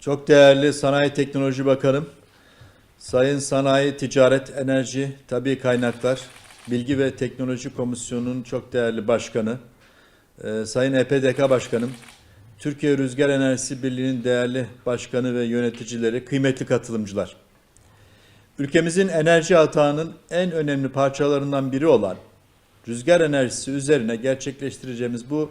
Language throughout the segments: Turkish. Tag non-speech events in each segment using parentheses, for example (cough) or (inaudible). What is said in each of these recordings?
Çok değerli Sanayi Teknoloji Bakanım, Sayın Sanayi, Ticaret, Enerji, Tabi Kaynaklar, Bilgi ve Teknoloji Komisyonu'nun çok değerli başkanı, e, Sayın EPDK Başkanım, Türkiye Rüzgar Enerjisi Birliği'nin değerli başkanı ve yöneticileri, kıymetli katılımcılar. Ülkemizin enerji atağının en önemli parçalarından biri olan rüzgar enerjisi üzerine gerçekleştireceğimiz bu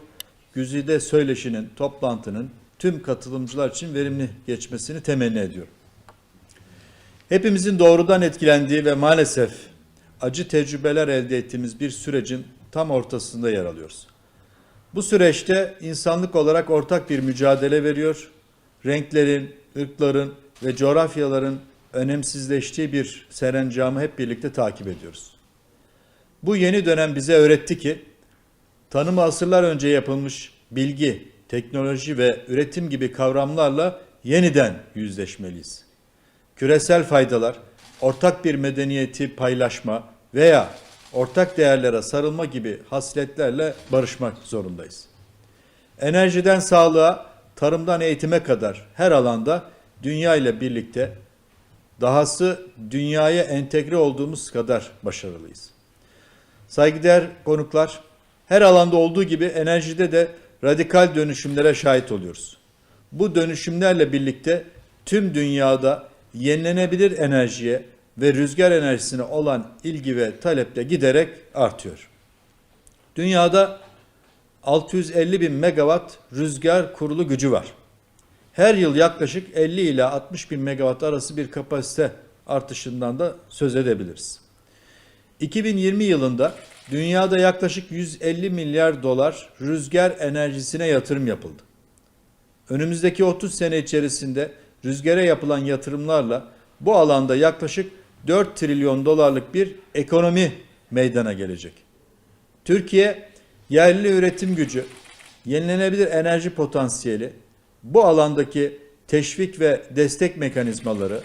güzide söyleşinin, toplantının tüm katılımcılar için verimli geçmesini temenni ediyorum. Hepimizin doğrudan etkilendiği ve maalesef acı tecrübeler elde ettiğimiz bir sürecin tam ortasında yer alıyoruz. Bu süreçte insanlık olarak ortak bir mücadele veriyor. Renklerin, ırkların ve coğrafyaların önemsizleştiği bir serencamı hep birlikte takip ediyoruz. Bu yeni dönem bize öğretti ki tanımı asırlar önce yapılmış bilgi, teknoloji ve üretim gibi kavramlarla yeniden yüzleşmeliyiz. Küresel faydalar, ortak bir medeniyeti paylaşma veya ortak değerlere sarılma gibi hasletlerle barışmak zorundayız. Enerjiden sağlığa, tarımdan eğitime kadar her alanda dünya ile birlikte dahası dünyaya entegre olduğumuz kadar başarılıyız. Saygıdeğer konuklar, her alanda olduğu gibi enerjide de radikal dönüşümlere şahit oluyoruz. Bu dönüşümlerle birlikte tüm dünyada yenilenebilir enerjiye ve rüzgar enerjisine olan ilgi ve talep de giderek artıyor. Dünyada 650 bin megawatt rüzgar kurulu gücü var. Her yıl yaklaşık 50 ila 60 bin megawatt arası bir kapasite artışından da söz edebiliriz. 2020 yılında dünyada yaklaşık 150 milyar dolar rüzgar enerjisine yatırım yapıldı. Önümüzdeki 30 sene içerisinde rüzgara yapılan yatırımlarla bu alanda yaklaşık 4 trilyon dolarlık bir ekonomi meydana gelecek. Türkiye yerli üretim gücü, yenilenebilir enerji potansiyeli, bu alandaki teşvik ve destek mekanizmaları,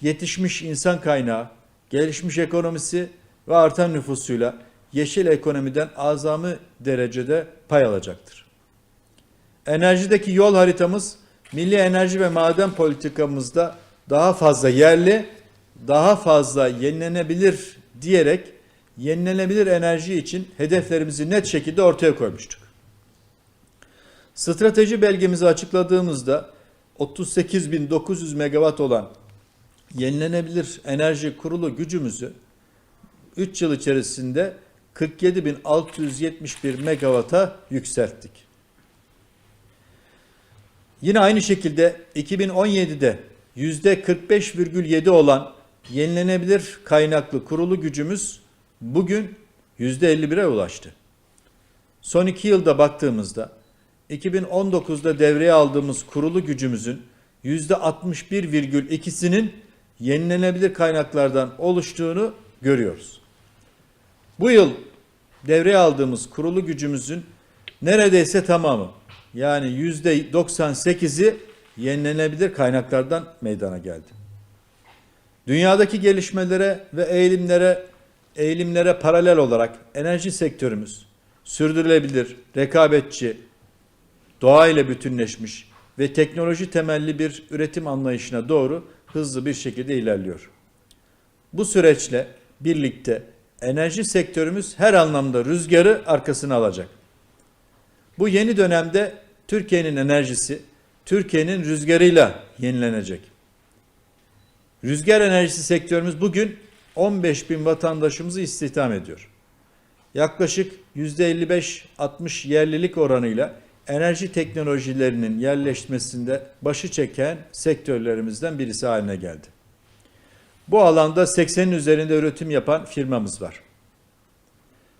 yetişmiş insan kaynağı, gelişmiş ekonomisi ve artan nüfusuyla yeşil ekonomiden azami derecede pay alacaktır. Enerjideki yol haritamız milli enerji ve maden politikamızda daha fazla yerli, daha fazla yenilenebilir diyerek yenilenebilir enerji için hedeflerimizi net şekilde ortaya koymuştuk. Strateji belgemizi açıkladığımızda 38.900 megawatt olan yenilenebilir enerji kurulu gücümüzü 3 yıl içerisinde 47.671 megawatt'a yükselttik. Yine aynı şekilde 2017'de %45,7 olan yenilenebilir kaynaklı kurulu gücümüz bugün %51'e ulaştı. Son iki yılda baktığımızda 2019'da devreye aldığımız kurulu gücümüzün %61,2'sinin yenilenebilir kaynaklardan oluştuğunu görüyoruz. Bu yıl devreye aldığımız kurulu gücümüzün neredeyse tamamı yani %98'i yenilenebilir kaynaklardan meydana geldi. Dünyadaki gelişmelere ve eğilimlere eğilimlere paralel olarak enerji sektörümüz sürdürülebilir, rekabetçi, doğa ile bütünleşmiş ve teknoloji temelli bir üretim anlayışına doğru hızlı bir şekilde ilerliyor. Bu süreçle birlikte enerji sektörümüz her anlamda rüzgarı arkasına alacak. Bu yeni dönemde Türkiye'nin enerjisi Türkiye'nin rüzgarıyla yenilenecek. Rüzgar enerjisi sektörümüz bugün 15 bin vatandaşımızı istihdam ediyor. Yaklaşık %55-60 yerlilik oranıyla enerji teknolojilerinin yerleşmesinde başı çeken sektörlerimizden birisi haline geldi. Bu alanda 80'in üzerinde üretim yapan firmamız var.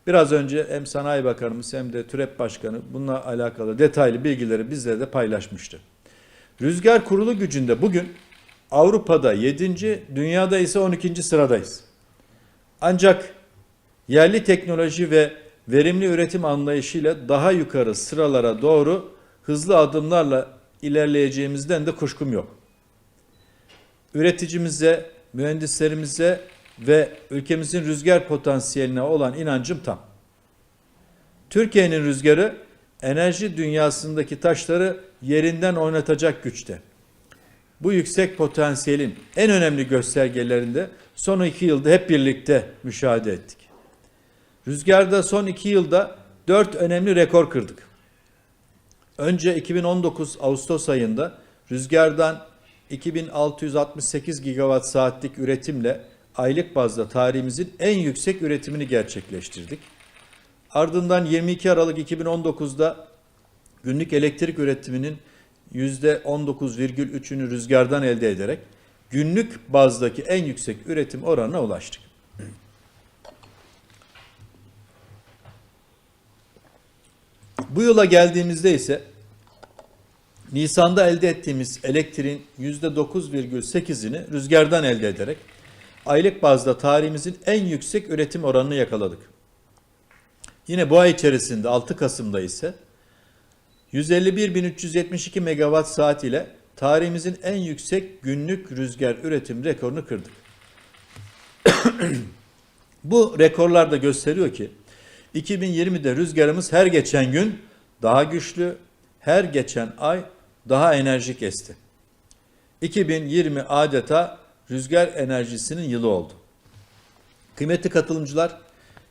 Biraz önce hem Sanayi Bakanımız hem de TÜREP Başkanı bununla alakalı detaylı bilgileri bizlere de paylaşmıştı. Rüzgar kurulu gücünde bugün Avrupa'da 7. dünyada ise 12. sıradayız. Ancak yerli teknoloji ve verimli üretim anlayışıyla daha yukarı sıralara doğru hızlı adımlarla ilerleyeceğimizden de kuşkum yok. Üreticimize, mühendislerimize ve ülkemizin rüzgar potansiyeline olan inancım tam. Türkiye'nin rüzgarı enerji dünyasındaki taşları yerinden oynatacak güçte. bu yüksek potansiyelin en önemli göstergelerinde son iki yılda hep birlikte müşahede ettik. Rüzgarda son iki yılda dört önemli rekor kırdık. Önce 2019 Ağustos ayında rüzgardan 2668 gigawatt saatlik üretimle aylık bazda tarihimizin en yüksek üretimini gerçekleştirdik. Ardından 22 Aralık 2019'da günlük elektrik üretiminin %19,3'ünü rüzgardan elde ederek günlük bazdaki en yüksek üretim oranına ulaştık. Bu yıla geldiğimizde ise Nisan'da elde ettiğimiz elektriğin %9,8'ini rüzgardan elde ederek aylık bazda tarihimizin en yüksek üretim oranını yakaladık. Yine bu ay içerisinde 6 Kasım'da ise 151.372 megawatt saat ile tarihimizin en yüksek günlük rüzgar üretim rekorunu kırdık. (coughs) Bu rekorlar da gösteriyor ki 2020'de rüzgarımız her geçen gün daha güçlü, her geçen ay daha enerjik esti. 2020 adeta rüzgar enerjisinin yılı oldu. Kıymetli katılımcılar,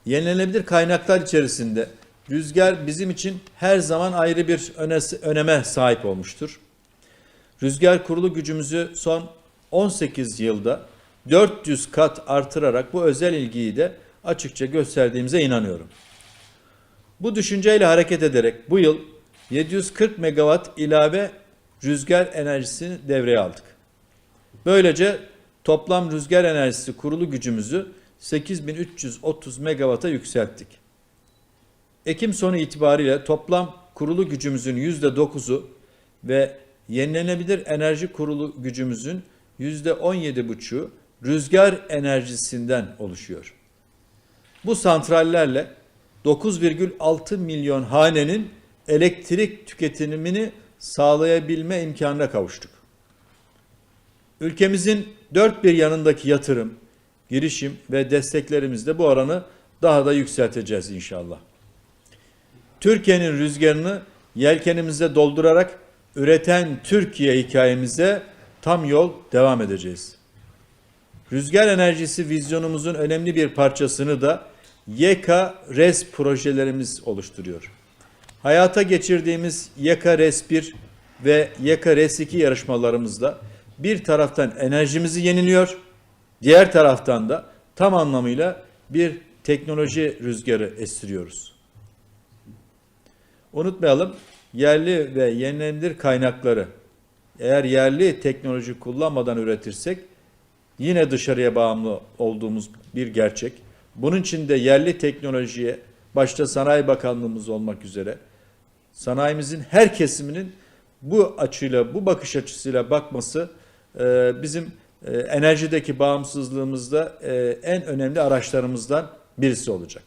yenilenebilir kaynaklar içerisinde rüzgar bizim için her zaman ayrı bir öne, öneme sahip olmuştur. Rüzgar kurulu gücümüzü son 18 yılda 400 kat artırarak bu özel ilgiyi de açıkça gösterdiğimize inanıyorum. Bu düşünceyle hareket ederek bu yıl 740 megawatt ilave rüzgar enerjisini devreye aldık. Böylece toplam rüzgar enerjisi kurulu gücümüzü 8330 megawatt'a yükselttik. Ekim sonu itibariyle toplam kurulu gücümüzün %9'u ve yenilenebilir enerji kurulu gücümüzün %17,5'u rüzgar enerjisinden oluşuyor. Bu santrallerle 9,6 milyon hanenin elektrik tüketimini sağlayabilme imkanına kavuştuk. Ülkemizin dört bir yanındaki yatırım, girişim ve desteklerimizle bu oranı daha da yükselteceğiz inşallah. Türkiye'nin rüzgarını yelkenimize doldurarak üreten Türkiye hikayemize tam yol devam edeceğiz. Rüzgar enerjisi vizyonumuzun önemli bir parçasını da YK RES projelerimiz oluşturuyor. Hayata geçirdiğimiz YK RES 1 ve YK RES 2 yarışmalarımızda bir taraftan enerjimizi yeniliyor, diğer taraftan da tam anlamıyla bir teknoloji rüzgarı estiriyoruz. Unutmayalım yerli ve yenilenebilir kaynakları eğer yerli teknoloji kullanmadan üretirsek yine dışarıya bağımlı olduğumuz bir gerçek. Bunun için de yerli teknolojiye başta Sanayi Bakanlığımız olmak üzere sanayimizin her kesiminin bu açıyla, bu bakış açısıyla bakması e, bizim e, enerjideki bağımsızlığımızda e, en önemli araçlarımızdan birisi olacak.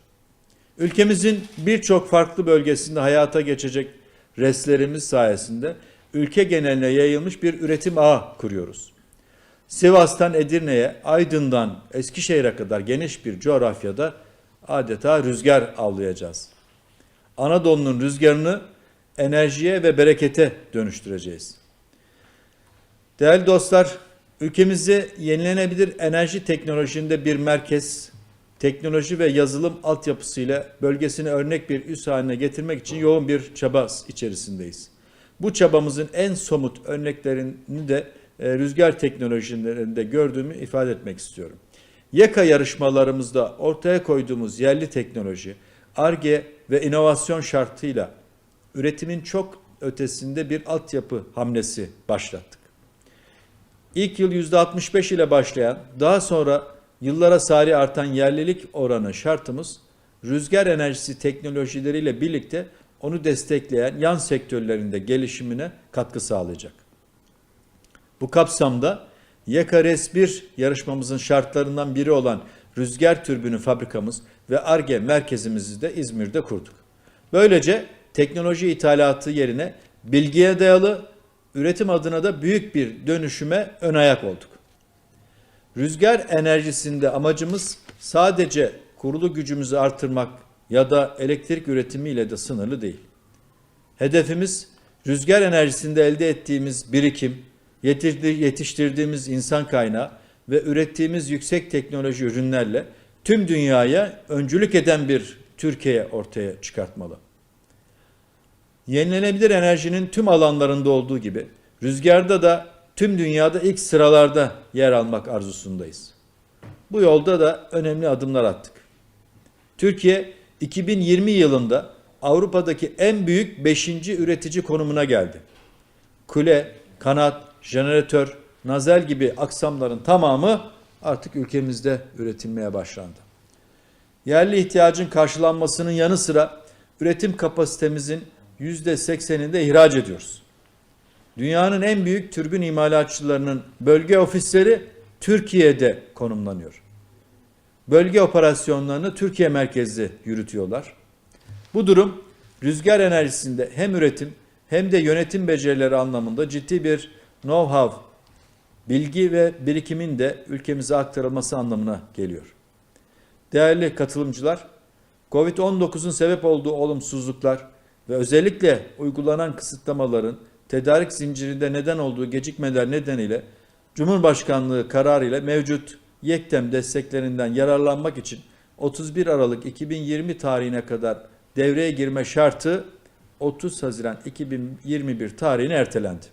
Ülkemizin birçok farklı bölgesinde hayata geçecek reslerimiz sayesinde ülke geneline yayılmış bir üretim ağı kuruyoruz. Sivas'tan Edirne'ye, Aydın'dan Eskişehir'e kadar geniş bir coğrafyada adeta rüzgar avlayacağız. Anadolu'nun rüzgarını enerjiye ve berekete dönüştüreceğiz. Değerli dostlar, ülkemizi yenilenebilir enerji teknolojisinde bir merkez, teknoloji ve yazılım altyapısıyla bölgesini örnek bir üs haline getirmek için yoğun bir çaba içerisindeyiz. Bu çabamızın en somut örneklerini de e, rüzgar teknolojilerinde gördüğümü ifade etmek istiyorum. YEKA yarışmalarımızda ortaya koyduğumuz yerli teknoloji, ARGE ve inovasyon şartıyla üretimin çok ötesinde bir altyapı hamlesi başlattık. İlk yıl %65 ile başlayan, daha sonra yıllara sari artan yerlilik oranı şartımız, rüzgar enerjisi teknolojileriyle birlikte onu destekleyen yan sektörlerinde gelişimine katkı sağlayacak. Bu kapsamda YKRS 1 yarışmamızın şartlarından biri olan rüzgar türbünü fabrikamız ve ARGE merkezimizi de İzmir'de kurduk. Böylece teknoloji ithalatı yerine bilgiye dayalı üretim adına da büyük bir dönüşüme ön ayak olduk. Rüzgar enerjisinde amacımız sadece kurulu gücümüzü artırmak ya da elektrik üretimiyle de sınırlı değil. Hedefimiz rüzgar enerjisinde elde ettiğimiz birikim, yetiştirdiğimiz insan kaynağı ve ürettiğimiz yüksek teknoloji ürünlerle tüm dünyaya öncülük eden bir Türkiye ortaya çıkartmalı. Yenilenebilir enerjinin tüm alanlarında olduğu gibi rüzgarda da tüm dünyada ilk sıralarda yer almak arzusundayız. Bu yolda da önemli adımlar attık. Türkiye 2020 yılında Avrupa'daki en büyük 5. üretici konumuna geldi. Kule, kanat, jeneratör, nazel gibi aksamların tamamı artık ülkemizde üretilmeye başlandı. Yerli ihtiyacın karşılanmasının yanı sıra üretim kapasitemizin %80'inde ihraç ediyoruz. Dünyanın en büyük türbin imalatçılarının bölge ofisleri Türkiye'de konumlanıyor. Bölge operasyonlarını Türkiye merkezli yürütüyorlar. Bu durum rüzgar enerjisinde hem üretim hem de yönetim becerileri anlamında ciddi bir know-how, bilgi ve birikimin de ülkemize aktarılması anlamına geliyor. Değerli katılımcılar, Covid-19'un sebep olduğu olumsuzluklar ve özellikle uygulanan kısıtlamaların tedarik zincirinde neden olduğu gecikmeler nedeniyle Cumhurbaşkanlığı kararıyla mevcut yektem desteklerinden yararlanmak için 31 Aralık 2020 tarihine kadar devreye girme şartı 30 Haziran 2021 tarihine ertelendi.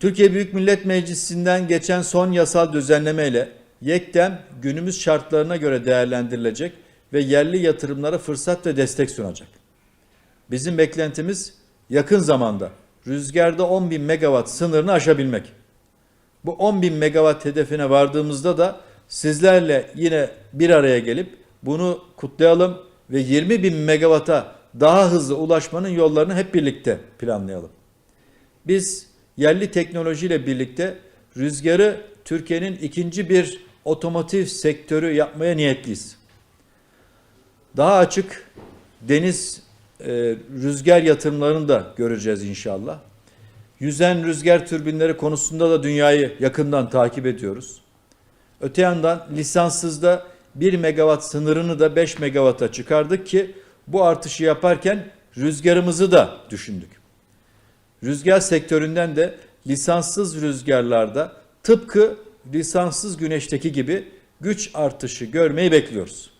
Türkiye Büyük Millet Meclisi'nden geçen son yasal düzenlemeyle yektem günümüz şartlarına göre değerlendirilecek ve yerli yatırımlara fırsat ve destek sunacak. Bizim beklentimiz yakın zamanda rüzgarda 10 bin megawatt sınırını aşabilmek. Bu 10 bin megawatt hedefine vardığımızda da sizlerle yine bir araya gelip bunu kutlayalım ve 20 bin megawatt'a daha hızlı ulaşmanın yollarını hep birlikte planlayalım. Biz yerli teknolojiyle birlikte rüzgarı Türkiye'nin ikinci bir otomotiv sektörü yapmaya niyetliyiz. Daha açık deniz e, rüzgar yatırımlarını da göreceğiz inşallah. Yüzen rüzgar türbinleri konusunda da dünyayı yakından takip ediyoruz. Öte yandan lisanssızda 1 megawatt sınırını da 5 megawatt'a çıkardık ki bu artışı yaparken rüzgarımızı da düşündük. Rüzgar sektöründen de lisanssız rüzgarlarda tıpkı lisanssız güneşteki gibi güç artışı görmeyi bekliyoruz.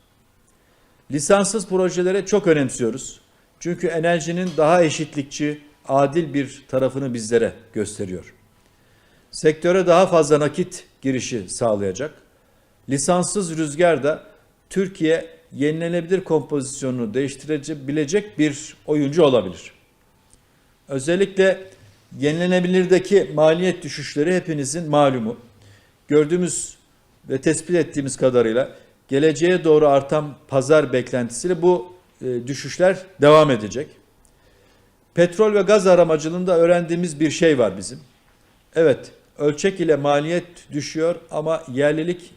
Lisanssız projelere çok önemsiyoruz. Çünkü enerjinin daha eşitlikçi, adil bir tarafını bizlere gösteriyor. Sektöre daha fazla nakit girişi sağlayacak. Lisanssız rüzgar da Türkiye yenilenebilir kompozisyonunu değiştirebilecek bir oyuncu olabilir. Özellikle yenilenebilirdeki maliyet düşüşleri hepinizin malumu. Gördüğümüz ve tespit ettiğimiz kadarıyla geleceğe doğru artan pazar beklentisiyle bu e, düşüşler devam edecek. Petrol ve gaz aramacılığında öğrendiğimiz bir şey var bizim. Evet, ölçek ile maliyet düşüyor ama yerlilik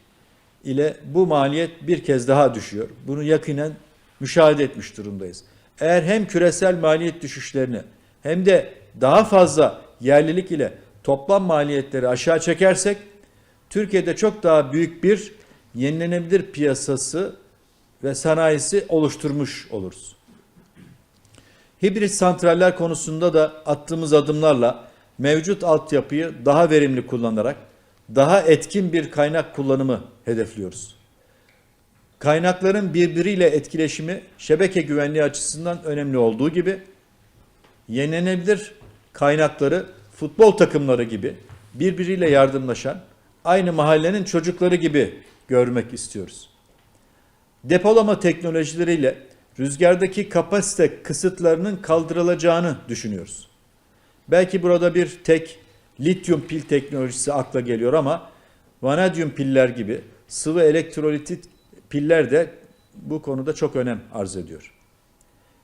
ile bu maliyet bir kez daha düşüyor. Bunu yakinen müşahede etmiş durumdayız. Eğer hem küresel maliyet düşüşlerini hem de daha fazla yerlilik ile toplam maliyetleri aşağı çekersek Türkiye'de çok daha büyük bir yenilenebilir piyasası ve sanayisi oluşturmuş oluruz. Hibrit santraller konusunda da attığımız adımlarla mevcut altyapıyı daha verimli kullanarak daha etkin bir kaynak kullanımı hedefliyoruz. Kaynakların birbiriyle etkileşimi şebeke güvenliği açısından önemli olduğu gibi yenilenebilir kaynakları futbol takımları gibi birbiriyle yardımlaşan aynı mahallenin çocukları gibi görmek istiyoruz. Depolama teknolojileriyle rüzgardaki kapasite kısıtlarının kaldırılacağını düşünüyoruz. Belki burada bir tek lityum pil teknolojisi akla geliyor ama vanadyum piller gibi sıvı elektrolitit piller de bu konuda çok önem arz ediyor.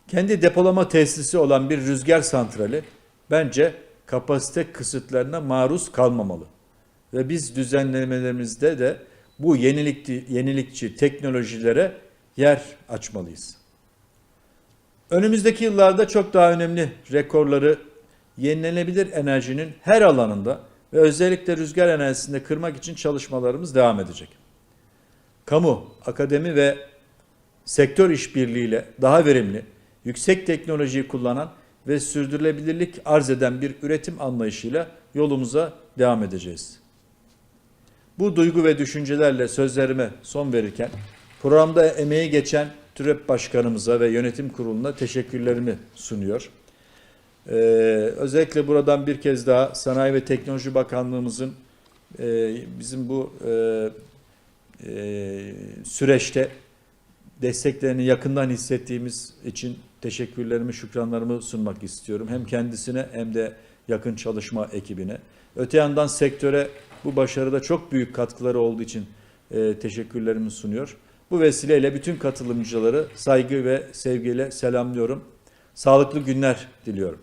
Kendi depolama tesisi olan bir rüzgar santrali bence kapasite kısıtlarına maruz kalmamalı. Ve biz düzenlemelerimizde de bu yenilikçi, yenilikçi teknolojilere yer açmalıyız. Önümüzdeki yıllarda çok daha önemli rekorları yenilenebilir enerjinin her alanında ve özellikle rüzgar enerjisinde kırmak için çalışmalarımız devam edecek. Kamu, akademi ve sektör işbirliğiyle daha verimli, yüksek teknolojiyi kullanan ve sürdürülebilirlik arz eden bir üretim anlayışıyla yolumuza devam edeceğiz. Bu duygu ve düşüncelerle sözlerime son verirken programda emeği geçen TÜREP Başkanımıza ve yönetim kuruluna teşekkürlerimi sunuyor. Ee, özellikle buradan bir kez daha Sanayi ve Teknoloji Bakanlığımızın e, bizim bu e, e, süreçte desteklerini yakından hissettiğimiz için teşekkürlerimi, şükranlarımı sunmak istiyorum. Hem kendisine hem de yakın çalışma ekibine. Öte yandan sektöre bu başarıda çok büyük katkıları olduğu için e, teşekkürlerimi sunuyor. Bu vesileyle bütün katılımcıları saygı ve sevgiyle selamlıyorum. Sağlıklı günler diliyorum.